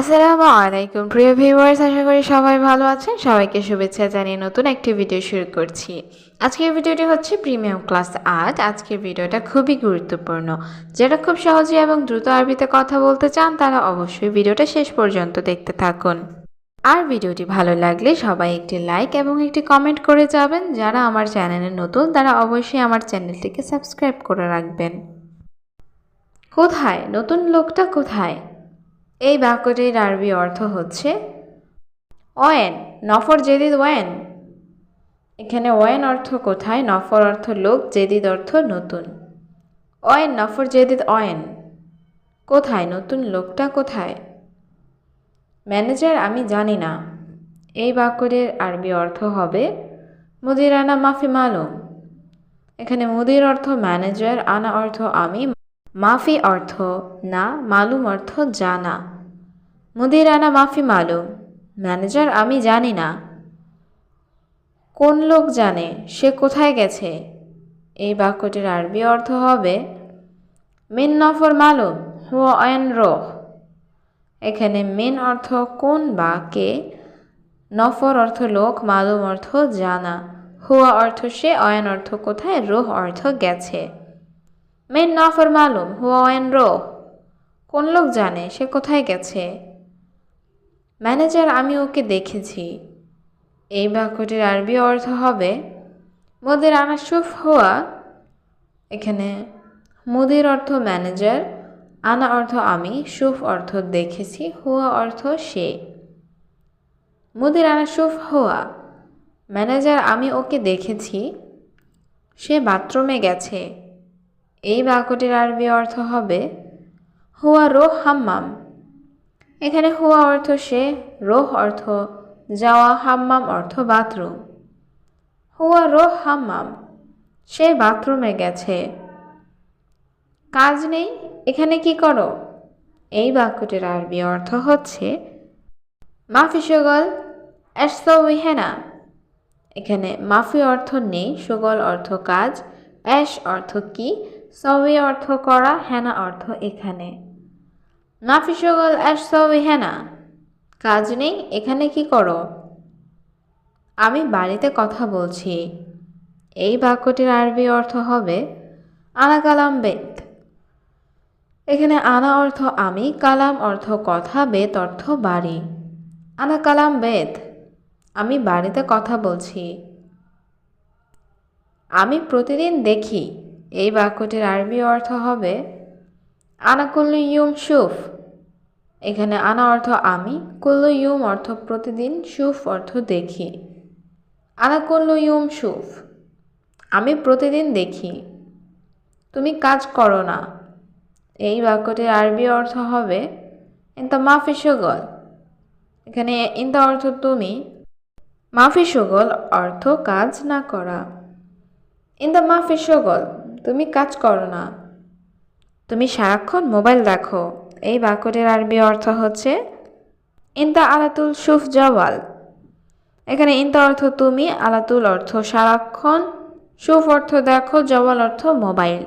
আসসালামু আলাইকুম, প্রিয় ভিউয়ার্স আশা করি সবাই ভালো আছেন। সবাইকে শুভেচ্ছা জানিয়ে নতুন একটি ভিডিও শুরু করছি। আজকের ভিডিওটি হচ্ছে প্রিমিয়াম ক্লাস আর্ট আজকের ভিডিওটা খুবই গুরুত্বপূর্ণ। যারা খুব সহজে এবং দ্রুত আরবিতে কথা বলতে চান, তারা অবশ্যই ভিডিওটা শেষ পর্যন্ত দেখতে থাকুন। আর ভিডিওটি ভালো লাগলে সবাই একটি লাইক এবং একটি কমেন্ট করে যাবেন। যারা আমার চ্যানেলে নতুন, তারা অবশ্যই আমার চ্যানেলটিকে সাবস্ক্রাইব করে রাখবেন। কোথায়? নতুন লোকটা কোথায়? এই বাক্যটির আরবি অর্থ হচ্ছে, ওয়েন নফর জেদিদ ওয়েন। এখানে ওয়েন অর্থ কোথায়? নফর অর্থ লোক, জেদিদ অর্থ নতুন। ওয়েন নফর জেদিদ ওয়েন কোথায়? নতুন লোকটা কোথায়? ম্যানেজার, আমি জানি না। এই বাক্যটির আরবি অর্থ হবে মুদির আনা মাফি মালুম এখানে মুদির অর্থ ম্যানেজার আনা অর্থ আমি মাফি অর্থ না, মালুম অর্থ জানা। মুদির আনা মাফি মালুম, ম্যানেজার আমি জানি না। কোন লোক জানে, সে কোথায় গেছে? এই বাক্যটির আরবি অর্থ হবে, মিন নফর মালুম, হুয়া অয়ন রোহ। এখানে মিন অর্থ কোন বা কে, নফর অর্থ লোক, মালুম অর্থ জানা। হুয়া অর্থ সে, অয়ন অর্থ কোথায়, রোহ অর্থ গেছে। মেন নফর মালুম, হুয়া অয়ন রোহ কোন লোক জানে সে কোথায় গেছে? ম্যানেজার, আমি ওকে দেখেছি। এই বাক্যটির আরবি অর্থ হবে, মোদের আনাসুফ হওয়া এখানে, মুদির অর্থ ম্যানেজার, আনা অর্থ আমি, সুফ অর্থ দেখেছি, হুয়া অর্থ সে। মুদির আনাসুফ হওয়া ম্যানেজার, আমি ওকে দেখেছি, সে বাথরুমে গেছে। এই বাক্যটির আরবি অর্থ হবে, হুয়া রোহ হাম্মাম। এখানে হুয়া অর্থ সে, রোহ অর্থ যাওয়া, হাম্মাম অর্থ বাথরুম। হুয়া রোহ হাম্মাম। সে বাথরুমে গেছে। কাজ নেই, এখানে কি করো? এই বাক্যটির আরবি অর্থ হচ্ছে, মাফি সুগল হেনা এখানে মাফি অর্থ নেই, সুগল অর্থ কাজ অ্যাশ অর্থ কি সবই অর্থ করা, হেনা অর্থ এখানে। নাফি সুগল অ্যাশ সবই হেনা? কাজ নেই, এখানে কি করো? আমি বাড়িতে কথা বলছি। এই বাক্যটির আরবি অর্থ হবে, আনা কালাম বেদ এখানে আনা অর্থ আমি, কালাম অর্থ কথা বেদ অর্থ বাড়ি। আনা কালাম বেদ আমি বাড়িতে কথা বলছি। আমি প্রতিদিন দেখি এই বাক্যটির আরবি অর্থ হবে, আনা কুল্লু ইউম সুফ এখানে আনা অর্থ আমি। কুল্লু ইউম অর্থ প্রতিদিন সুফ অর্থ দেখি। আনা কুল্লু ইউম সুফ আমি প্রতিদিন দেখি। তুমি কাজ করো না। এই বাক্যটির আরবি অর্থ হবে, ইন্তা মাফি সুগল এখানে ইন্তা অর্থ তুমি। মাফি সুগল অর্থ কাজ না করা। ইন্তা মাফি সুগল তুমি কাজ করো না। তুমি সারাক্ষণ মোবাইল দেখো এই বাক্যটির আরবি অর্থ হচ্ছে, ইন্তা আলাতুল সুফ জওয়াল। এখানে ইন্তা অর্থ তুমি, আলাতুল অর্থ সারাক্ষণ, সুফ অর্থ দেখো, জওয়াল অর্থ মোবাইল।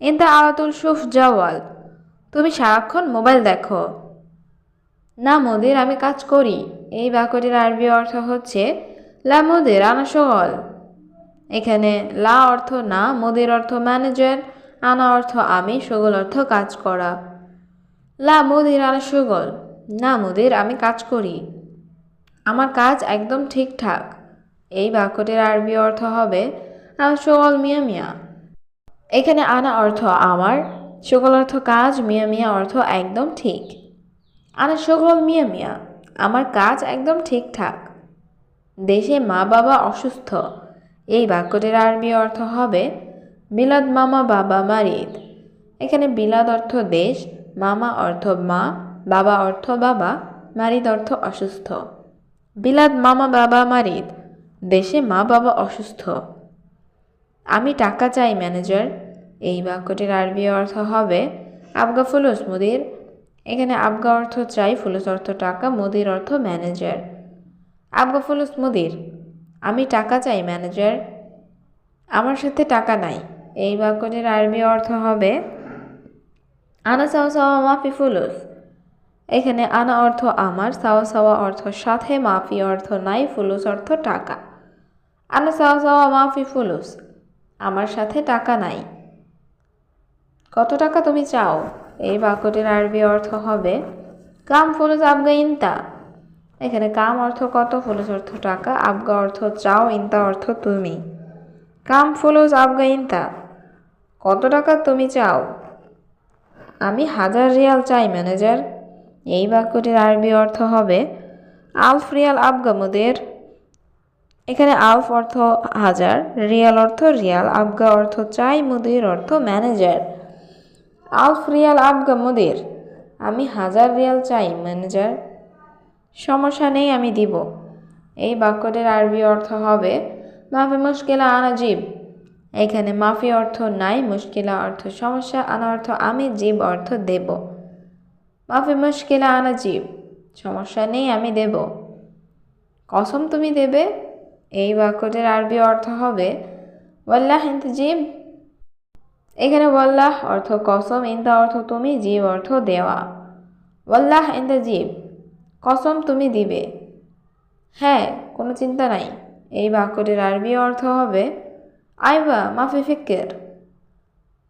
ইন্তা আলাতুল সুফ জওয়াল, তুমি সারাক্ষণ মোবাইল দেখো। না মোদের, আমি কাজ করি। এই বাক্যটির আরবি অর্থ হচ্ছে, লা মোদের, আনা সগল এখানে লা অর্থ না, মোদের অর্থ ম্যানেজার আনা অর্থ আমি, সগল অর্থ কাজ করা। লা মোদের আনা সগল, না মোদের আমি কাজ করি। আমার কাজ একদম ঠিকঠাক। এই বাক্যটির আরবি অর্থ হবে সগল মিয়া মিয়া। এখানে আনা অর্থ আমার সকল অর্থ কাজ, মিয়া মিয়া অর্থ একদম ঠিক। আনা সকল মিয়া মিয়া, আমার কাজ একদম ঠিকঠাক। দেশে মা বাবা অসুস্থ এই বাক্যটির আরবি অর্থ হবে বিলাদ মামা বাবা মারিদ। এখানে বিলাদ অর্থ দেশ, মামা অর্থ মা, বাবা অর্থ বাবা, মারিদ অর্থ অসুস্থ। বিলাদ মামা বাবা মারিদ, দেশে মা বাবা অসুস্থ। আমি টাকা চাই, ম্যানেজার। এই বাক্যটির আরবি অর্থ হবে আবগা ফুলুস মুদির। এখানে আবগা অর্থ চাই, ফুলুস অর্থ টাকা, মুদির অর্থ ম্যানেজার। আবগা ফুলুস মুদির। আমি টাকা চাই, ম্যানেজার। আমার সাথে টাকা নাই। এই বাক্যটির আরবি অর্থ হবে আনা চাও চাওয়া মাফি ফুলুস। এখানে আনা অর্থ আমার সাওয়া সাওয়া অর্থ সাথে, মাফি অর্থ নাই, ফুলুস অর্থ টাকা। আনা সাওয়া সাওয়া মাফি ফুলুস, আমার সাথে টাকা নাই। কত টাকা তুমি চাও? এই বাক্যটির আরবি অর্থ হবে, কাম ফুলুস আবগা ইনতা। এখানে কাম অর্থ কত? ফুলুস অর্থ টাকা। আবগা অর্থ চাও, ইনতা অর্থ তুমি। কাম ফুলুস আবগা, ইনতা। কত টাকা তুমি চাও? আমি হাজার রিয়াল চাই, ম্যানেজার। এই বাক্যটির আরবি অর্থ হবে, আলফ রিয়াল আবগা মুদের। এখানে আলফ অর্থ হাজার, রিয়াল অর্থ রিয়াল, আবগা অর্থ চাই, মুদির অর্থ ম্যানেজার। আলফ রিয়াল আবগা আমি হাজার রিয়াল চাই, ম্যানেজার। সমস্যা নেই, আমি দিব। এই বাক্যটির আরবি অর্থ হবে, মাফি মুশকিলা আনা জীব এখানে মাফি অর্থ নাই, মুশকিলা অর্থ সমস্যা, আনা অর্থ আমি জীব অর্থ দেব। মাফি মুশকিলা আনা জীব সমস্যা নেই, আমি দেব। কসম তুমি দেবে? এই বাক্যটির আরবি অর্থ হবে, ওয়াল্লাহ ইন্ত জীব। এখানে ওয়াল্লাহ অর্থ কসম ইন্দা অর্থ তুমি, জীব অর্থ দেওয়া। ওয়াল্লাহ ইন্দা জীব। কসম তুমি দিবে। হ্যাঁ কোনো চিন্তা নাই। এই বাক্যটির আরবি অর্থ হবে, আইবা মাফি ফিক্কের।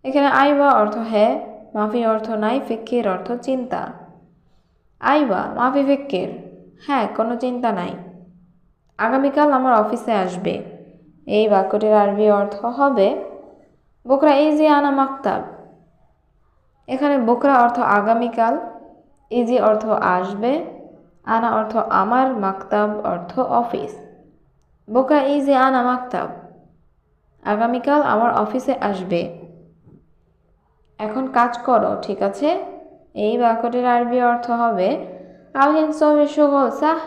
এখানে আইবা অর্থ হ্যাঁ মাফি অর্থ নাই, ফিক্কির অর্থ চিন্তা। আইবা মাফি ফিক্কির। হ্যাঁ কোনো চিন্তা নাই। আগামীকাল আমার অফিসে আসবে। এই বাক্যটির আরবি অর্থ হবে, বোকরা ইজি আনা মাকতাব। এখানে বোকরা অর্থ আগামীকাল, ইজি অর্থ আসবে। আনা অর্থ আমার মাকতাব, অর্থ অফিস। বোকরা ইজি আনা মাকতাব, আগামীকাল আমার অফিসে আসবে। এখন কাজ করো, ঠিক আছে? এই বাক্যটির আরবি অর্থ হবে আলহিন সবি সুগল সাহ।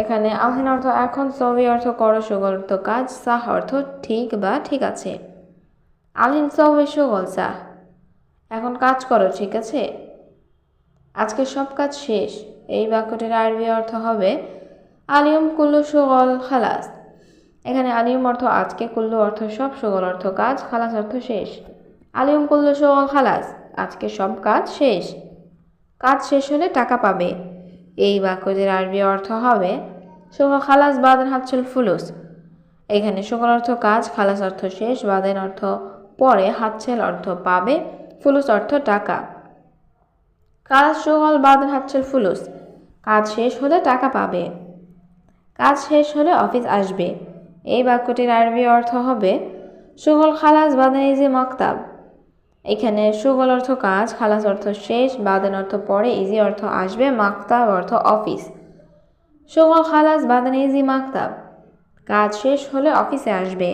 এখানে আলহিন অর্থ এখন সবি অর্থ করো সুগল অর্থ কাজ, সাহ অর্থ ঠিক বা ঠিক আছে। আলহিন সবি সুগল সাহ। এখন কাজ করো, ঠিক আছে? আজকে সব কাজ শেষ। এই বাক্যটির আরবি অর্থ হবে, আলিয়ম কুল্লু সুগল খালাস। এখানে আলিয়ম অর্থ আজকে, কুল্লু অর্থ সব, সুগল অর্থ কাজ, খালাস অর্থ শেষ। আলিয়ম কুল্লু সুগল খালাস, আজকে সব কাজ শেষ। কাজ শেষ হলে টাকা পাবে। এই বাক্যটির আরবি অর্থ হবে, সুগল খালাস বাদেন হাতছল ফুলুস। এখানে সুগল অর্থ কাজ, খালাস অর্থ শেষ বাদেন অর্থ পরে হাতছেল অর্থ পাবে, ফুলুস অর্থ টাকা। কাজ সুগল বাদেন হাতছেল ফুলুস। কাজ শেষ হলে টাকা পাবে। কাজ শেষ হলে অফিস আসবে। এই বাক্যটির আরবি অর্থ হবে, সুগল খালাস বাদেন ইজি মক্তাব। এখানে সুগল অর্থ কাজ, খালাস অর্থ শেষ বাদেন অর্থ পরে, ইজি অর্থ আসবে, মাকতাব অর্থ অফিস। সুগল খালাস বাদেন ইজি মাকতাব। কাজ শেষ হলে অফিসে আসবে।